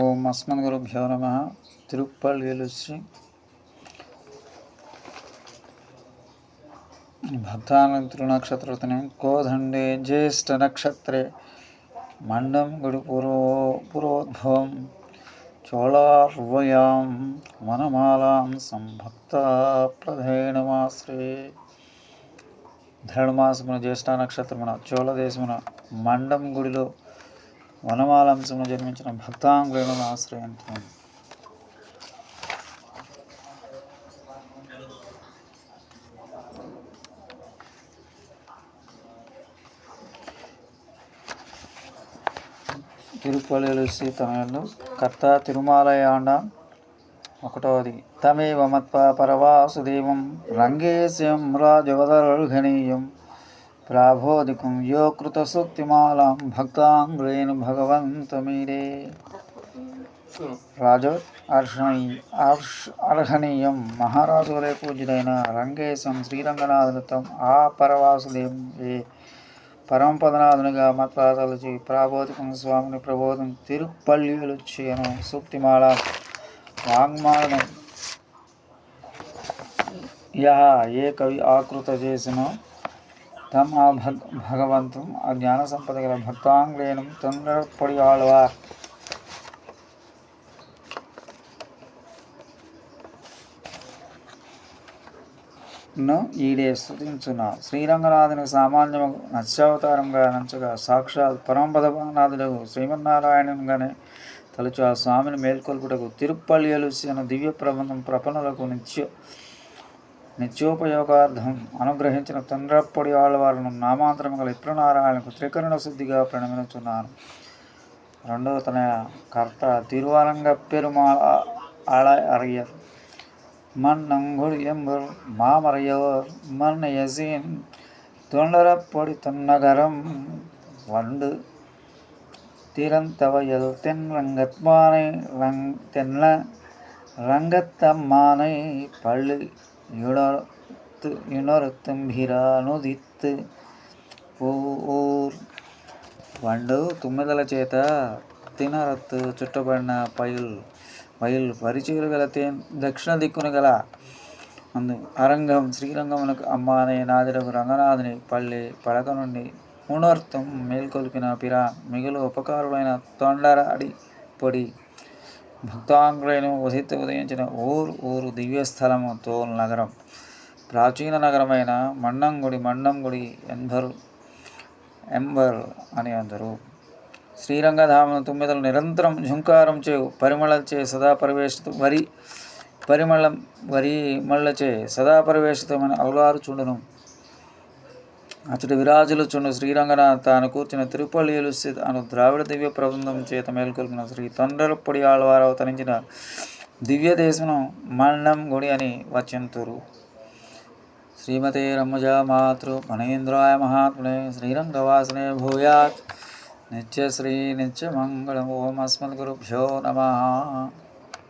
ఓం అస్మద్గురుభ్యో నమ. తిరుప్పల్లిలు శ్రీ భక్తానంతృనక్షత్రతనే కోదండే జ్యేష్ఠనక్షత్రే. మండం గుడి పూర్వో పూర్వోద్భవం చోళార్వయాం వనమాలాం సంభక్త ప్రధేణమాశ్రే ధనుమాసమున జ్యేష్ఠ నక్షత్రమున చోళ దేశమున మండం గుడిలో వనమాలంశంలో జన్మించిన భక్తాంగులను ఆశ్రయించాను తిరుపల్లి తమిళ కర్త తిరుమాలయాండ ఒకటవది. తమేవ మత్వ పరవాసుదేవం రంగేశం రాజవదర్ఘనీయం. ప్రాబోధికం యో కృత సూక్తిమాలాం భక్తాంగ్రేణ భగవంతమీరే రాజ అర్హణీ అర్ష్ అర్హణీయం మహారాజు వలె పూజ్యుడైన రంగేశం శ్రీరంగనాథునితం ఆ పరవాసుదేవం ఏ పరమపదనాథునిగా మత్పాదలుచి ప్రాబోధికం స్వామిని ప్రబోధం తిరుపల్లిలుచి చేయను సూక్తిమాల వాంగ్మాలం యహ ఏ కవి ఆకృత చేసినో తమ్ ఆ భగ్ భగవంతు ఆ జ్ఞాన సంపద గల భక్తాంగ్లేనం తొందరపడి ఆళ్వార్ను ఈడే స్థుతించున శ్రీరంగనాథుని సామాన్యము నత్యావతారంగా నంచగా సాక్షాత్ పరమపదనాథుడు శ్రీమన్నారాయణంగానే తలుచు ఆ స్వామిని మేల్కొల్పుటకు తిరుప్పల్లియలుసి అను దివ్య ప్రబంధం ప్రపణలకు నిత్య నిత్యోపయోగార్థం అనుగ్రహించిన తండ్రప్పొడి ఆళ్వారును నామాంతరం గల ఇప్రనారాయణకు త్రికరణ శుద్ధిగా ప్రణమినుచున్నాను రెండవ తన కర్త తిరువరంగ పెరుమాళ ఆళ అరియర్ மன்னங்குடி எம்பர் மாமறையோர் மன்னையசின் தொண்டரப்பொடி தொன்னகரம் வண்டு திறந்தவையல் தென் ரங்கத்மானை ரங் தென்ன ரங்கத்தம்மானை பள்ளி யுணர்த்து యునరుతుంభిరానుదిత్తు ఊర్ వండు తుమ్మెదల చేత తినరత్తు చుట్టబడిన పైల్ బయలు పరిచయలు గల తే దక్షిణ దిక్కున గల అందు అరంగం శ్రీరంగమునకు అమ్మ అనే నాదులకు రంగనాథుని పల్లె పడక నుండి మూనర్థం మేల్కొల్పిన పిరా మిగులు ఉపకారుడైన తొండరాడి పొడి భక్తాంగులైన ఉదిత ఉదయించిన ఊరు ఊరు దివ్యస్థలము తోల్ నగరం. ప్రాచీన నగరమైన మన్నంగుడి మన్నంగుడి ఎంబర్ ఎంబర్ అని అందరు. శ్రీరంగధామను తొమ్మిదలు నిరంతరం ఝుంకారం చే పరిమళచే సదా పరివేషిత వరి పరిమళం వరి మళ్ళచే సదా పరివేషితమైన అవలారు చుండును. అతడు విరాజులు చుండు శ్రీరంగనాథ్ తాను కూర్చున్న తిరుపల్లియులు అను ద్రావిడ దివ్య ప్రబంధం చేత మేల్కొల్పిన శ్రీ తొండరపొడి ఆళ్వారు అవతరించిన దివ్య దేశం మన్నం గుడి అని వచంతురు శ్రీమతే రమ్మజ మాతృ మణేంద్రాయ మహాత్మనే శ్రీరంగవాసనే భూయాత్. నిత్యశ్రీ నిత్యమంగళం ఓం అస్మద్గురుభ్యో నమ.